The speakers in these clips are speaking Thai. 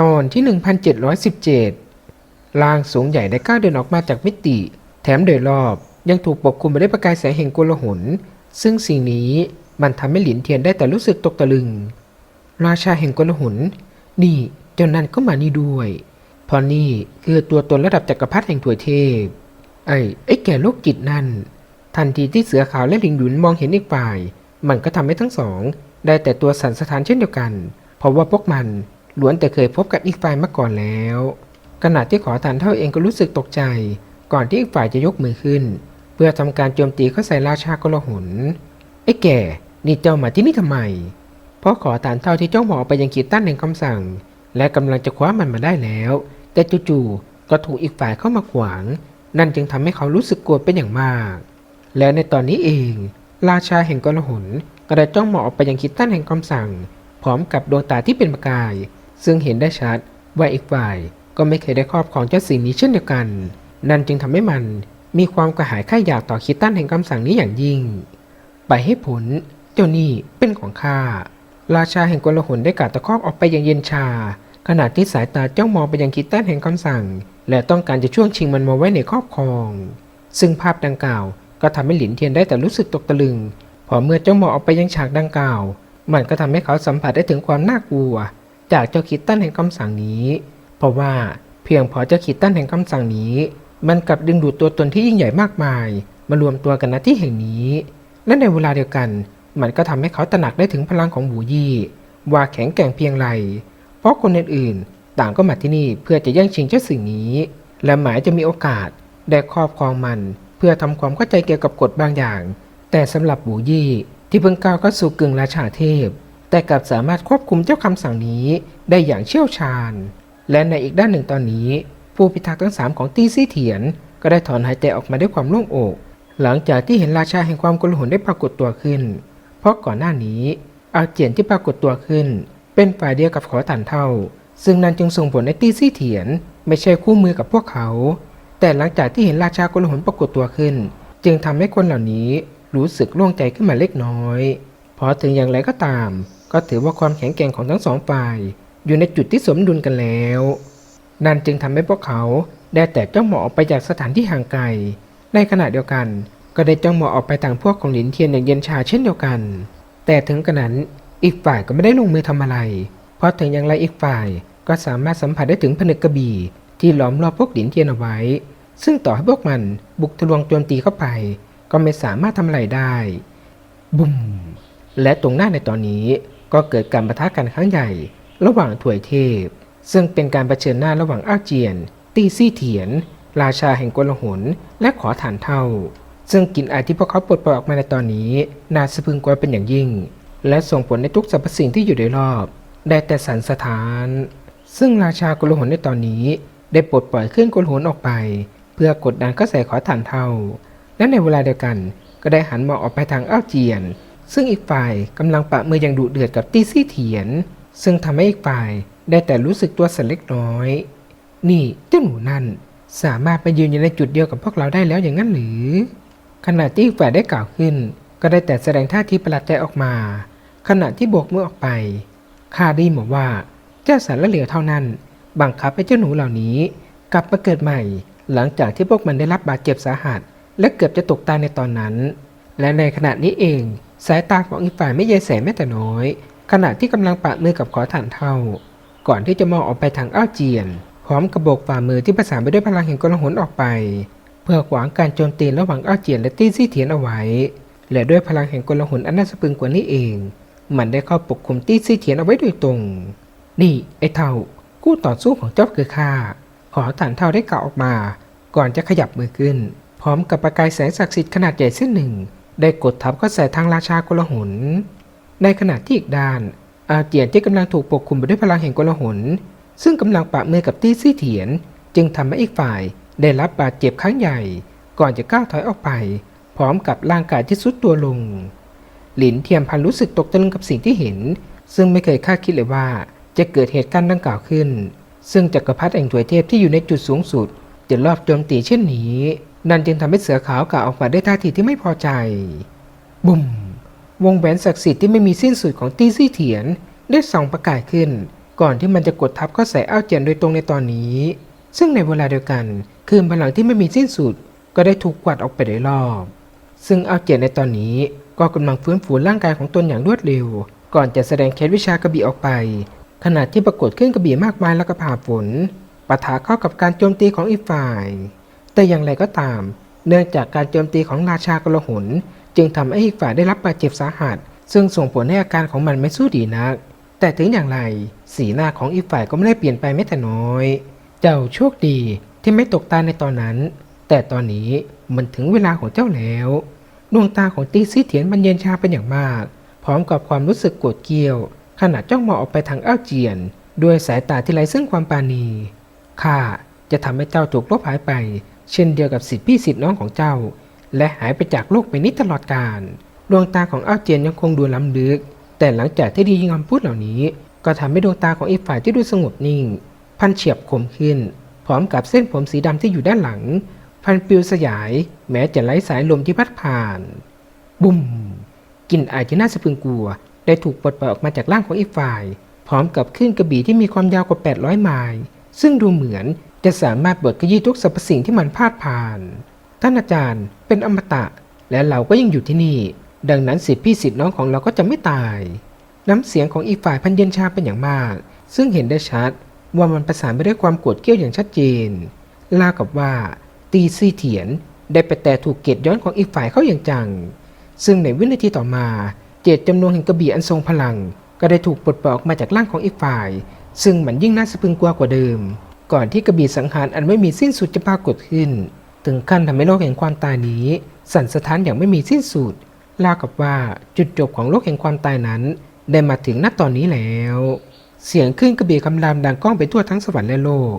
ตอนที่ 1717ร่างสูงใหญ่ได้ก้าวเดินออกมาจากมิติ แถมโดยรอบยังถูกปกคลุมไปด้วยประกายแสงแห่งโกลาหล ซึ่งสิ่งนี้มันทำให้หลินเทียนได้แต่รู้สึกตกตะลึง ราชาแห่งโกลาหล นี่เจ้านั่นก็มานี่ด้วยพราะนี่คือตัวตนระดับจักรพรรดิแห่งถวยเทพ ไอ้ไอ้แก่โรคจิตนั่น ทันทีที่เสือขาวและหลิงหยุนมองเห็นอีกฝ่าย มันก็ทำให้ทั้งสอง ได้แต่ตัวสั่นสะท้านเช่นเดียวกัน เพราะว่าพวกมัน ล้วนแต่เคยพบกับอีกฝ่ายมาก่อนแล้ว ขณะที่ขอทานเท่าเองก็รู้สึกตกใจ ก่อนที่อีกฝ่ายจะยกมือขึ้น เพื่อทำการโจมตีเข้าใส่ราชากลหนไอ้แก่นี่เจ้ามาที่นี่ทำไม เพราะขอทานเท่าที่เจ้าหมอไปยังขีดตั้นแห่งคำสั่ง และกำลังจะคว้ามันมาได้แล้ว แต่จู่ๆก็ถูกอีกฝ่ายเข้ามาขวาง นั่นจึงทำให้เขารู้สึกกลัวเป็นอย่างมาก และในตอนนี้เอง ราชาแห่งกลหนก็ได้จ้องมองออกไปยังคิดตั้นแห่งคำสั่ง พร้อมกับดวงตาที่เป็นประกาย ซึ่งเห็นได้ชัดว่าอีกฝ่ายก็ไม่เคยได้ครอบครองเจ้าสิ่งนี้เช่นเดียวกัน นั่นจึงทำให้มันมีความกระหายข้าอยากต่อคิดตั้นแห่งคำสั่งนี้อย่างยิ่ง ไปให้ผลเจ้านี่เป็นของข้าราชาแห่งกลหนได้กาวตะคอกออกไปอย่างเย็นชา ขณะที่สายตาจ้องมองไปยังคิดตั้นแห่งคำสั่ง และต้องการจะช่วงชิงมันมาไว้ในครอบครอง ซึ่งภาพดังกล่าว ก็ทำให้หลินเทียนได้แต่รู้สึกตกตะลึงพอเมื่อจ้องมองออกไปยังฉากดังกล่าว มันก็ทำให้เขาสัมผัสได้ถึงความน่ากลัว จากเจ้าคิดตั้นแห่งคำสั่งนี้ เพราะว่าเพียงพอเจ้าคิดตั้นแห่งคำสั่งนี้ มันกลับดึงดูดตัวตนที่ยิ่งใหญ่มากมาย มารวมตัวกันณที่แห่งนี้ และในเวลาเดียวกัน มันก็ทำให้เขาตระหนักได้ถึงพลังของบูยี่ ว่าแข็งแกร่งเพียงไร เพราะคนอื่นๆ ต่างก็มาที่นี่เพื่อจะแย่งชิงเจ้าสิ่งนี้ และหมายจะมีโอกาสได้ครอบครองมัน เพื่อทำความเข้าใจเกี่ยวกับกฎบางอย่าง แต่สำหรับบูยี่ที่เพิ่งก้าวเข้าสู่กึ่งราชาเทพ แต่กลับสามารถควบคุมเจ้าคำสั่งนี้ได้อย่างเชี่ยวชาญ และในอีกด้านหนึ่งตอนนี้ ผู้พิทักษ์ทั้งสามของตีซี่เถียน ก็ได้ถอนหายใจออกมาด้วยความโล่งอก หลังจากที่เห็นราชาแห่งความกลหลได้ปรากฏตัวขึ้น เพราะก่อนหน้านี้อาเจียนที่ปรากฏตัวขึ้น เป็นฝ่ายเดียวกับขอตันเท่า ซึ่งนั่นจึงส่งผลในตีซี่เถียน ไม่ใช่คู่มือกับพวกเขา แต่หลังจากที่เห็นราชากลหลปรากฏตัวขึ้น จึงทำให้คนเหล่านี้รู้สึกโล่งใจขึ้นมาเล็กน้อย เพราะถึงอย่างไรก็ตาม ก็ถือว่าความแข็งแกร่งของทั้งสองฝ่าย อยู่ในจุดที่สมดุลกันแล้ว นั่นจึงทำให้พวกเขาได้แต่จ้องมองออกไปจากสถานที่ห่างไกล ในขณะเดียวกัน ก็ได้จ้องมองออกไปทางพวกของหลินเทียนอย่างเย็นชาเช่นเดียวกัน แต่ถึงกระนั้นอีกฝ่ายก็ไม่ได้ลงมือทำอะไร เพราะถึงอย่างไรอีกฝ่ายก็สามารถสัมผัสได้ถึงผนึกกระบี่ที่ล้อมรอบพวกหลินเทียนเอาไว้ ซึ่งต่อให้พวกมันบุกทะลวงโจมตีเข้าไป ก็ไม่สามารถทำอะไรได้ บุ้มและตรงหน้าในตอนนี้ ก็เกิดการประทะกันครั้งใหญ่ ระหว่างถวยเทพ ซึ่งเป็นการเผชิญหน้าระหว่างอ้าวเจียน ตีซี่เถียน ราชาแห่งกลหนและขอฐานเท่า ซึ่งกลิ่นอายที่พวกเขาปลดปล่อยออกมาในตอนนี้น่าสะพึงกลัวเป็นอย่างยิ่ง และส่งผลในทุกสรรพสิ่งที่อยู่โดยรอบ ได้แต่สันสถาน ซึ่งราชากลหนในตอนนี้ ได้ปลดปล่อยขึ้นกลหนออกไป เพื่อกดดันเข้าใส่ขอฐานเท่าและในเวลาเดียวกันก็ได้หันมองออกไปทางอ้าวเจียน ซึ่งอีกฝ่ายกำลังปะมืออย่างดุเดือดกับตี้ซี่เถียน ซึ่งทำให้อีกฝ่ายได้แต่รู้สึกตัวสั่นเล็กน้อย นี่เจ้าหนูนั่นสามารถไปยืนอยู่ในจุดเดียวกับพวกเราได้แล้วอย่างนั้นหรือ ขณะที่อีกฝ่ายได้กล่าวขึ้น ก็ได้แต่แสดงท่าทีประหลาดใจออกมา ขณะที่โบกมือออกไปข้าได้บอกว่าเจ้าสารละเหลวเท่านั้น บังคับให้เจ้าหนูเหล่านี้ กลับมาเกิดใหม่ หลังจากที่พวกมันได้รับบาดเจ็บสาหัส และเกือบจะตกตายในตอนนั้น และในขณะนี้เอง สายตาของอีกฝ่ายไม่เยแสแม้แต่น้อย ขณะที่กำลังปะมือกับขอฐานเท่า ก่อนที่จะมองออกไปทางอ้าวเจียน พร้อมกระโบกฝ่ามือที่ประสานไปด้วยพลังแห่งกลหนออกไป เพื่อขวางการโจมตีระหว่างอ้าวเจียนและตี้ซี่เถียนเอาไว้ และด้วยพลังแห่งกลหนอันน่าสะพรึงกว่านี้เอง มันได้เข้าปกคลุมตี้ซี่เถียนเอาไว้โดยตรง นี่ไอ้เท่าคู่ต่อสู้ของเจ้าคือข้าขอฐานเท่าได้กล่าวออกมา ก่อนจะขยับมือขึ้น พร้อมกับประกายแสงศักดิ์สิทธิ์ขนาดใหญ่เส้นหนึ่ง ได้กดทับเข้าใส่ทางราชากลหน ในขณะที่อีกด้าน อาเจียนที่กำลังถูกปกคลุมไปด้วยพลังแห่งกลหน ซึ่งกำลังปะมือกับตี้ซี่เถียน จึงทำให้อีกฝ่ายได้รับบาดเจ็บครั้งใหญ่ ก่อนจะก้าวถอยออกไป พร้อมกับร่างกายที่ทรุดตัวลง หลินเทียมพันรู้สึกตกตะลึงกับสิ่งที่เห็น ซึ่งไม่เคยคาดคิดเลยว่าจะเกิดเหตุการณ์ดังกล่าวขึ้น ซึ่งจักรพรรดิแห่งถวยเทพที่อยู่ในจุดสูงสุด จะรอบโจมตีเช่นนี้ นั่นจึงทำให้เสือขาวกล่าวออกมาด้วยท่าทีที่ไม่พอใจ บุ้มวงแหวนศักดิ์สิทธิ์ที่ไม่มีสิ้นสุดของตี้ซี่เถียน ได้ส่องประกายขึ้น ก่อนที่มันจะกดทับเข้าใส่อ้าวเจียนโดยตรงในตอนนี้ ซึ่งในเวลาเดียวกัน คืนพลังที่ไม่มีสิ้นสุด ก็ได้ถูกกวาดออกไปโดยรอบ ซึ่งอ้าวเจียนในตอนนี้ก็กำลังฟื้นฟูร่างกายของตนอย่างรวดเร็ว ก่อนจะแสดงเคล็ดวิชากระบี่ออกไป ขณะที่ปรากฏขึ้นกระบี่มากมายแล้วก็ผ่าฝนปะทะเข้ากับการโจมตีของอีกฝ่าย แต่อย่างไรก็ตาม เนื่องจากการโจมตีของราชากลหนจึงทำให้อีกฝ่ายได้รับบาดเจ็บสาหัส ซึ่งส่งผลให้อาการของมันไม่สู้ดีนัก แต่ถึงอย่างไร สีหน้าของอีกฝ่ายก็ไม่ได้เปลี่ยนไปแม้แต่น้อย เจ้าโชคดีที่ไม่ตกตาในตอนนั้น แต่ตอนนี้มันถึงเวลาของเจ้าแล้วดวงตาของตีซีเถียนมันเย็นชาเป็นอย่างมาก พร้อมกับความรู้สึกโกรธเกรี้ยว ขณะจ้องมองออกไปทางอ้าวเจียน ด้วยสายตาที่ไร้ซึ่งความปราณีข้าจะทำให้เจ้าถูกลบหายไป เช่นเดียวกับสิทธิพี่สิทธิน้องของเจ้า และหายไปจากโลกไปนิดตลอดกาลดวงตาของอ้าวเจียนยังคงดูล้ำลึก แต่หลังจากที่ได้ยินคำพูดเหล่านี้ ก็ทำให้ดวงตาของอีกฝ่ายที่ดูสงบนิ่ง พันเฉียบคมขึ้น พร้อมกับเส้นผมสีดำที่อยู่ด้านหลัง พันปิวสยาย แม้จะไร้สายลมที่พัดผ่าน บุ้มกลิ่นอายที่น่าสะพรึงกลัว ได้ถูกปลดปล่อยออกมาจากร่างของอีกฝ่าย พร้อมกับคลื่นกระบี่ที่มีความยาวกว่า 800ไมล์ซึ่งดูเหมือน จะสามารถบดขยี้ทุกสรรพสิ่งที่มันพาดผ่าน ท่านอาจารย์เป็นอมตะ และเราก็ยังอยู่ที่นี่ ดังนั้นสิทธิพี่สิทธิน้องของเราก็จะไม่ตาย น้ำเสียงของอีกฝ่ายพันเย็นชาเป็นอย่างมาก ซึ่งเห็นได้ชัดว่ามันประสานไปด้วยความโกรธเกรี้ยวอย่างชัดเจนลากับว่า ตีซีเถียนได้ไปแต่ถูกเกตย้อนของอีกฝ่ายเข้าอย่างจัง ซึ่งในวินาทีต่อมา เจตจำนวนแห่งกระบี่อันทรงพลัง ก็ได้ถูกปลดปล่อยออกมาจากร่างของอีกฝ่าย ซึ่งมันยิ่งน่าสะพึงกลัวกว่าเดิม ก่อนที่กระบี่สังหารอันไม่มีสิ้นสุดจะปรากฏขึ้น ถึงขั้นทำให้โลกแห่งความตายนี้ สั่นสะท้านอย่างไม่มีสิ้นสุดลากับว่าจุดจบของโลกแห่งความตายนั้น ได้มาถึงณตอนนี้แล้ว เสียงขึ้นกระบี่คำรามดังก้องไปทั่วทั้งสวรรค์และโลก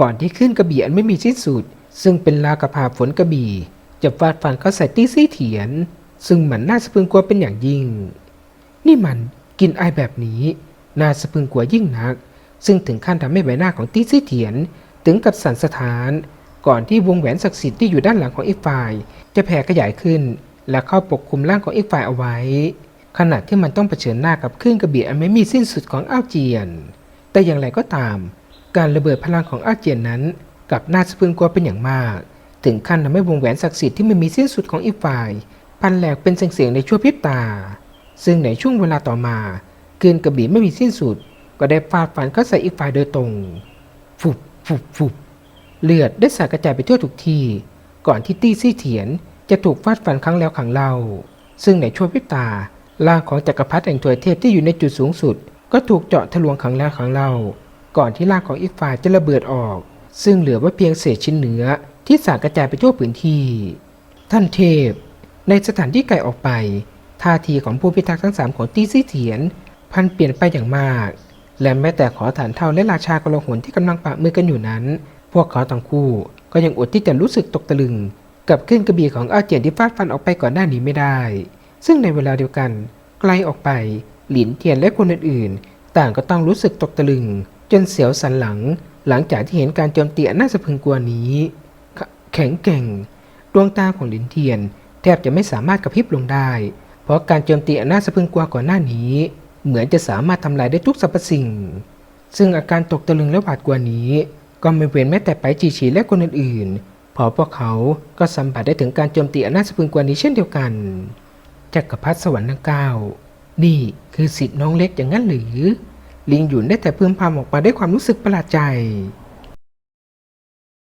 ก่อนที่ขึ้นกระบี่อันไม่มีสิ้นสุด ซึ่งเป็นลากระพาฝนกระบี่จะฟาดฟันเข้าใส่ตี้ซี่เถียน ซึ่งมันน่าสะพึงกลัวเป็นอย่างยิ่ง นี่มันกินไอแบบนี้ น่าสะพึงกลัวยิ่งนัก ซึ่งถึงขั้นทำให้ใบหน้าของตี้ซี่เถียน ถึงกับสั่นสะท้าน ก่อนที่วงแหวนศักดิ์สิทธิ์ที่อยู่ด้านหลังของอีกฝ่าย จะแผ่ขยายขึ้น และเข้าปกคลุมร่างของอีกฝ่ายเอาไว้ ขณะที่มันต้องเผชิญหน้ากับคลื่นกระเบี่อันไม่มีสิ้นสุดของอ้าวเจียน แต่อย่างไรก็ตาม การระเบิดพลังของอ้าวเจียนนั้นกลับน่าสะพรึงกลัวเป็นอย่างมาก ถึงขั้นทำให้วงแหวนศักดิ์สิทธิ์ที่ไม่มีสิ้นสุดของอีกฝ่ายพันแหลกเป็นเสียงๆในชั่วพริบตา ซึ่งในช่วงเวลาต่อมาคลื่นกระบี่ไม่มีสิ้นสุด ก็ได้ฟาดฟันเข้าใส่อีกฝ่ายโดยตรง ฟุบฟุบฟุบเลือดได้สาดกระจายไปทั่วทุกที่ ก่อนที่ตี้ซี่เถียนจะถูกฟาดฟันครั้งแล้วครั้งเล่า ซึ่งในช่วงพริบตาร่างของจักรพรรดิแห่งถวยเทพที่อยู่ในจุดสูงสุด ก็ถูกเจาะทะลวงครั้งแล้วครั้งเล่า ก่อนที่ร่างของอีกฝ่ายจะระเบิดออก ซึ่งเหลือไว้เพียงเศษชิ้นเนื้อที่สาดกระจายไปทั่วพื้นที่ ท่านเทพ ในสถานที่ไกลออกไปท่าทีของผู้พิทักษ์ทั้งสามของตี้ซี่เถียนพันเปลี่ยนไปอย่างมาก และแม้แต่ขอฐานเท่าและราชากรหนที่กำลังปะมือกันอยู่นั้น พวกเขาทั้งคู่ก็ยังอดที่จะรู้สึกตกตะลึง กับขึ้นกระบี่ของอาเจียนที่ฟาดฟันออกไปก่อนหน้านี้ไม่ได้ ซึ่งในเวลาเดียวกัน ไกลออกไป หลินเทียนและคนอื่นๆ ต่างก็ต้องรู้สึกตกตะลึง จนเสียวสันหลัง หลังจากที่เห็นการโจมตีน่าสะพรึงกลัวนี้ แข็งแกร่ง ดวงตาของหลินเทียน แทบจะไม่สามารถกระพริบลงได้ เพราะการโจมตีน่าสะพรึงกลัวก่อนหน้านี้ เหมือนจะสามารถทำลายได้ทุกสรรพสิ่ง ซึ่งอาการตกตะลึงและหวาดกลัวนี้ ก็ไม่เว้นแม้แต่ไปจีฉีและคนอื่นๆ พอพวกเขาก็สัมผัสได้ถึงการโจมตีอันน่าสะพรึงกว่านี้เช่นเดียวกันจักรพรรดิสวรรค์ทั้งเก้านี่คือสิทธิ์น้องเล็กอย่างนั้นหรือ ลิงหยุนได้แต่พึมพำออกมาด้วยความรู้สึกประหลาดใจ